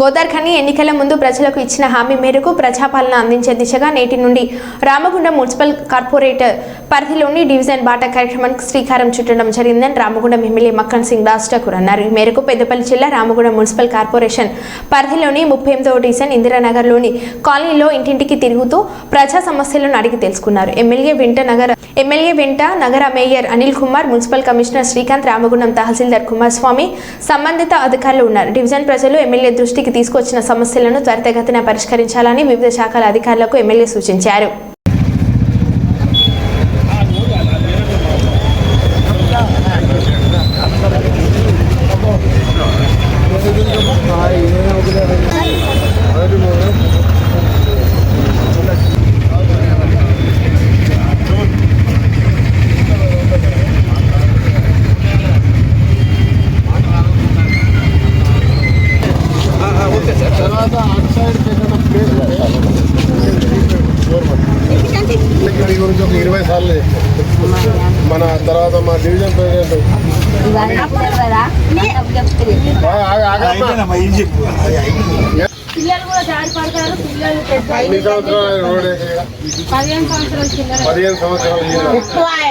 గోదార్ఖని ఎన్నికల ముందు ప్రజలకు ఇచ్చిన హామీ మేరకు ప్రజాపాలన అందించే దిశగా నేటి నుండి రామగుండం మున్సిపల్ కార్పొరేటర్ పరిధిలోని డివిజన్ బాట కార్యక్రమానికి శ్రీకారం చుట్టడం జరిగిందని రామగుండం ఎమ్మెల్యే మక్కన్ సింగ్ రాజ్ ఠాకూర్ అన్నారు. ఈ మేరకు పెద్దపల్లి జిల్లా రామగుండం మున్సిపల్ కార్పొరేషన్ పరిధిలోని ముప్పై ఎనిమిదవ డివిజన్ ఇందిరానగర్లోని కాలనీలో ఇంటింటికి తిరుగుతూ ప్రజా సమస్యలను అడిగి తెలుసుకున్నారు. ఎమ్మెల్యే వెంట నగర ఎమ్మెల్యే వెంట నగర mayor Anil Kumar municipal commissioner Srikanth Ramagundam తహసీల్దార్ కుమారస్వామి సంబంధిత అధికారులు ఉన్నారు. డివిజన్ ప్రజలు ఎమ్మెల్యే దృష్టి దృష్టికి తీసుకొచ్చిన సమస్యలను త్వరితగతిన పరిష్కరించాలని వివిధ శాఖల అధికారులకు ఎమ్మెల్యే సూచించారు. తర్వాత అటు సైడ్ ఏదైనా ప్లేస్ ఉంటే ఇక్కడ గురించి ఒక ఇరవై సార్లు చెప్పాను. మన తర్వాత మా డివిజన్ ప్రెసిడెంట్ ఆ, ఆగ- ఆగమ్మా. పిల్లలు కూడా జారి పడతారు పిల్లలు పెద్ద ఎన్ని సంవత్సరాలు రోడ్ ఎక్కడ? పదిహేను సంవత్సరాల చిల్లర పదిహేను సంవత్సరాలు కింద. ఏడా? బయట.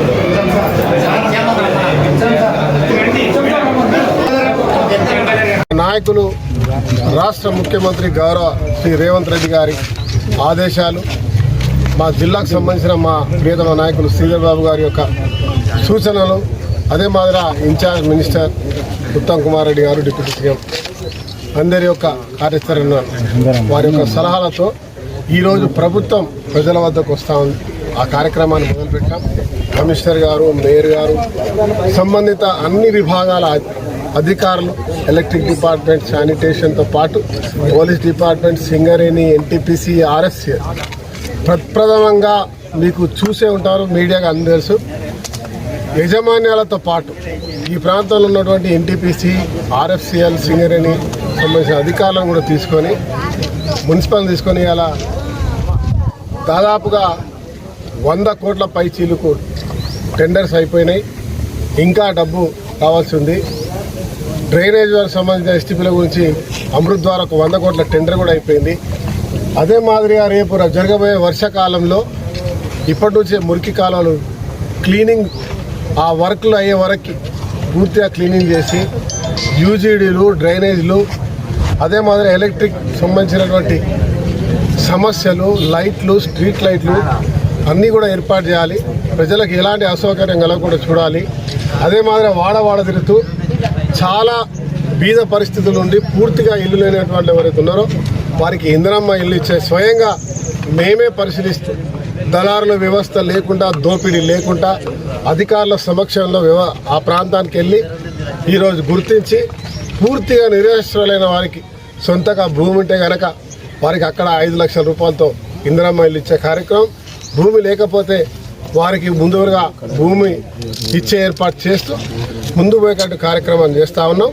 నాయకులు రాష్ట్ర ముఖ్యమంత్రి గౌరవ శ్రీ రేవంత్ రెడ్డి గారి ఆదేశాలు మా జిల్లాకు సంబంధించిన మా ప్రియతమ నాయకులు శ్రీధర్ బాబు గారి యొక్క సూచనలు అదే మాదిరి in charge minister Uttam Kumar Reddy garu deputy CM అందరి యొక్క కార్యాచరణ వారి యొక్క సలహాలతో ఈరోజు ప్రభుత్వం ప్రజల వద్దకు వస్తూ ఉంది. ఆ కార్యక్రమాన్ని మొదలుపెట్టాం. కమిషనర్ గారు మేయర్ గారు సంబంధిత అన్ని విభాగాల అధికారులు ఎలక్ట్రిక్ డిపార్ట్మెంట్ శానిటేషన్తో పాటు police department Singareni NTPC RSC ప్రప్రథమంగా మీకు చూసే ఉంటారు మీడియాగా అందరూ తెలుసు. యజమాన్యాలతో పాటు ఈ ప్రాంతంలో ఉన్నటువంటి ఎన్టీపీసీ ఆర్ఎఫ్సిఎల్ సింగరేణి సంబంధించిన అధికారులను కూడా తీసుకొని మున్సిపల్ తీసుకొని అలా దాదాపుగా వంద కోట్ల పై చీలుకు టెండర్స్ అయిపోయినాయి. ఇంకా డబ్బు కావాల్సి ఉంది. డ్రైనేజ్ వారికి సంబంధించిన ఎస్టీపీల గురించి అమృత్ ద్వారా ఒక వంద కోట్ల టెండర్ కూడా అయిపోయింది. అదే మాదిరిగా రేపు ర- జరగబోయే వర్షాకాలంలో ఇప్పటి నుంచే మురికి కాలువలు క్లీనింగ్ ఆ వర్క్లు అయ్యే వరకు పూర్తిగా క్లీనింగ్ చేసి యూజీడీలు డ్రైనేజ్లు అదే మాదిరి ఎలక్ట్రిక్ సంబంధించినటువంటి సమస్యలు లైట్లు స్ట్రీట్ లైట్లు అన్నీ కూడా ఏర్పాటు చేయాలి. ప్రజలకు ఎలాంటి అసౌకర్యం కలగకుండా చూడాలి. అదే మాదిరి వాడ వాడ తిరుగుతూ చాలా బీద పరిస్థితుల నుండి పూర్తిగా ఇల్లు లేనటువంటి ఎవరైతే ఉన్నారో వారికి ఇంధనమ్మ ఇల్లు ఇచ్చే స్వయంగా మేమే పరిశీలిస్తూ దళారుల వ్యవస్థ లేకుండా దోపిడీ లేకుండా అధికారుల సమక్షంలో వ్యవ ఆ ప్రాంతానికి వెళ్ళి ఈరోజు గుర్తించి పూర్తిగా నిరాశ్రలైన వారికి సొంతగా భూమి ఉంటే కనుక వారికి అక్కడ ఐదు లక్షల రూపాయలతో ఇందిరమ్మ ఇల్లు ఇచ్చే కార్యక్రమం. భూమి లేకపోతే వారికి ముందుగా భూమి ఇచ్చే ఏర్పాటు చేస్తూ ముందు పోయేటట్టు కార్యక్రమాలు చేస్తూ ఉన్నాం.